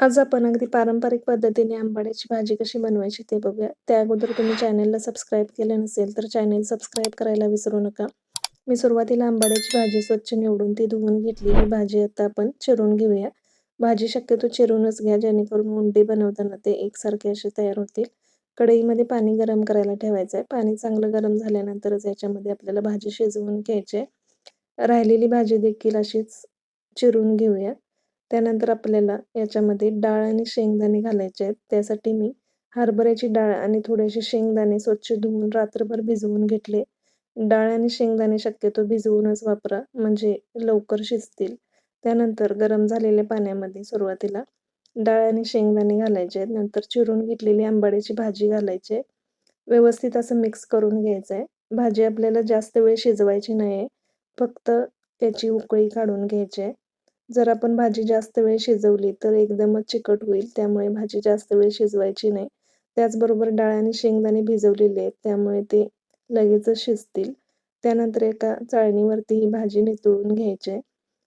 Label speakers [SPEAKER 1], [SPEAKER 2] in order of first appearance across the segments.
[SPEAKER 1] आज आपण अगदी पारंपरिक पद्धतीने आंबाड्याची भाजी कशी बनवायची ते बघूया. त्या अगोदर तुम्ही चॅनेलला सबस्क्राईब केलं नसेल तर चॅनेल सबस्क्राईब करायला विसरू नका. मी सुरुवातीला आंबाड्याची भाजी स्वच्छ निवडून ती धुवून घेतली. ही भाजी आता आपण चिरून घेऊया. भाजी शक्यतो चिरूनच घ्या जेणेकरून उंडी बनवताना ते एकसारखे असे तयार होतील. कढईमध्ये पाणी गरम करायला ठेवायचं आहे पाणी चांगलं गरम झाल्यानंतरच याच्यामध्ये आपल्याला भाजी शिजवून घ्यायची राहिलेली भाजी देखील अशीच चिरून घेऊया. त्यानंतर आपल्याला याच्यामध्ये डाळ आणि शेंगदाणे घालायचे आहेत. त्यासाठी मी हरभऱ्याची डाळ आणि थोडेसे शेंगदाणे स्वच्छ धुवून रात्रभर भिजवून घेतले. डाळ आणि शेंगदाणे शक्यतो भिजवूनच वापरा म्हणजे लवकर शिजतील. त्यानंतर गरम झालेल्या पाण्यामध्ये सुरुवातीला डाळ आणि शेंगदाणे घालायचे आहेत. नंतर चिरून घेतलेली आंबाड्याची भाजी घालायची व्यवस्थित असं मिक्स करून घ्यायचं आहे. भाजी आपल्याला जास्त वेळ शिजवायची नाही आहे फक्त त्याची उकळी काढून घ्यायची आहे. जर आपण भाजी जास्त वेळ शिजवली तर एकदमच चिकट होईल त्यामुळे भाजी जास्त वेळ शिजवायची नाही. त्याचबरोबर डाळ आणि शेंगदाणे भिजवलेले आहेत त्यामुळे ते लगेचच शिजतील. त्यानंतर एका चाळणीवरती ही भाजी नितळून घ्यायची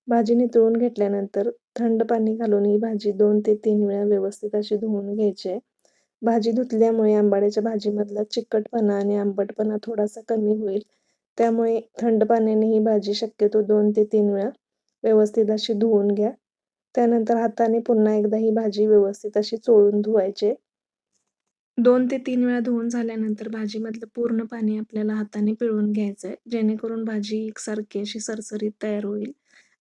[SPEAKER 1] भाजी नितळून घेतल्यानंतर थंड पाणी घालून ही भाजी दोन ते तीन वेळा व्यवस्थित अशी धुवून घ्यायची आहे. भाजी धुतल्यामुळे आंबाड्याच्या भाजीमधला चिकटपणा आणि आंबटपणा थोडासा कमी होईल. त्यामुळे थंड पाण्याने ही भाजी शक्यतो दोन ते तीन वेळा व्यवस्थित अशी धुवून घ्या. त्यानंतर हाताने पुन्हा एकदा ही भाजी व्यवस्थित अशी चोळून धुवायचे. दोन ते तीन वेळा धुवून झाल्यानंतर भाजीमधलं पूर्ण पाणी आपल्याला हाताने पिळून घ्यायचं आहे जेणेकरून भाजी एकसारखी अशी सरसरीत तयार होईल.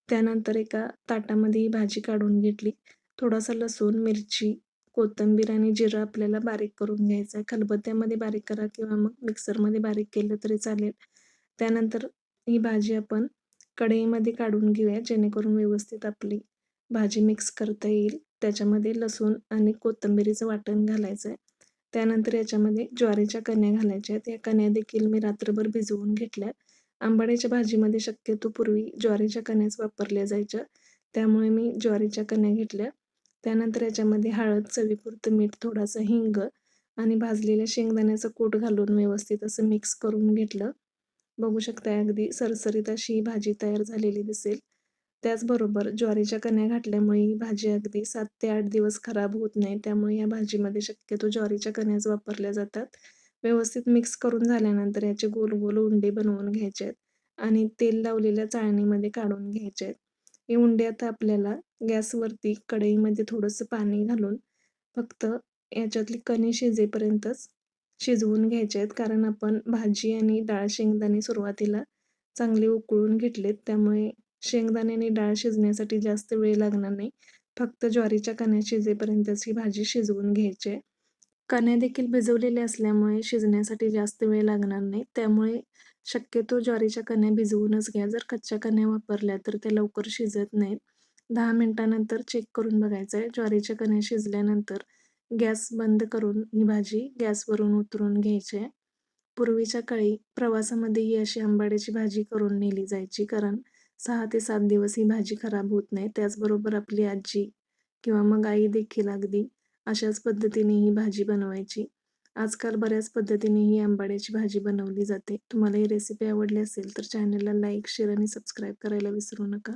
[SPEAKER 1] त्यानंतर एका ताटामध्ये ही भाजी काढून घेतली. थोडासा लसूण मिरची कोथिंबीर आणि जिरं आपल्याला बारीक करून घ्यायचं आहे खलबत्त्यामध्ये बारीक करा किंवा मग मिक्सरमध्ये बारीक केलं तरी चालेल. त्यानंतर ही भाजी आपण कढईमध्ये काढून घेऊया जेणेकरून व्यवस्थित आपली भाजी मिक्स करता येईल. त्याच्यामध्ये लसूण आणि कोथिंबिरीचं वाटण घालायचं आहे त्यानंतर याच्यामध्ये ज्वारीच्या कण्या घालायच्या आहेत. या कण्या देखील मी रात्रभर भिजवून घेतल्या. आंबाड्याच्या भाजीमध्ये शक्यतो पूर्वी ज्वारीच्या कण्याच वापरल्या जायच्या. त्यामुळे मी ज्वारीच्या कण्या घेतल्या. त्यानंतर याच्यामध्ये हळद चवीपुरतं मीठ थोडासा हिंग आणि भाजलेल्या शेंगदाण्याचं कूट घालून व्यवस्थित असं मिक्स करून घेतलं. बघू शकता अगदी सरसरीत अशी ही भाजी तयार झालेली दिसेल. त्याचबरोबर ज्वारीच्या कण्या घातल्यामुळे ही भाजी अगदी सात ते आठ दिवस खराब होत नाही. त्यामुळे या भाजीमध्ये शक्यतो ज्वारीच्या कण्याच वापरल्या जातात. व्यवस्थित मिक्स करून झाल्यानंतर याचे गोल गोल उंडे बनवून घ्यायचे आहेत आणि तेल लावलेल्या चाळणीमध्ये काढून घ्यायचे आहेत. हे उंडे आता आपल्याला गॅसवरती कढईमध्ये थोडंसं पाणी घालून फक्त याच्यातली कणी शिजेपर्यंतच शिजवून घ्यायचे आहेत कारण आपण भाजी आणि डाळ शेंगदाणे सुरुवातीला चांगले उकळून घेतलेत. त्यामुळे शेंगदाणे आणि डाळ शिजण्यासाठी जास्त वेळ लागणार नाही. फक्त ज्वारीच्या कण्या शिजेपर्यंतच ही भाजी शिजवून घ्यायची. आहे कण्या देखील भिजवलेल्या असल्यामुळे शिजण्यासाठी जास्त वेळ लागणार नाही. त्यामुळे शक्यतो ज्वारीच्या कण्या भिजवूनच घ्या. जर कच्च्या कण्या वापरल्या तर त्या लवकर शिजत नाहीत. दहा मिनटानंतर चेक करून बघायचं आहे ज्वारीच्या कण्या शिजल्यानंतर गॅस बंद करून ही भाजी गॅसवरून उतरून घ्यायची आहे. पूर्वीच्या काळी प्रवासामध्ये ही अशी आंबाड्याची भाजी करून नेली जायची कारण सहा ते सात दिवस ही भाजी खराब होत नाही. त्याचबरोबर आपली आजी किंवा मग आई देखील अगदी अशाच पद्धतीने ही भाजी बनवायची. आजकाल बऱ्याच पद्धतीने ही आंबाड्याची भाजी बनवली जाते. तुम्हाला ही रेसिपी आवडली असेल तर चॅनलला लाईक शेअर आणि सबस्क्राईब करायला विसरू नका.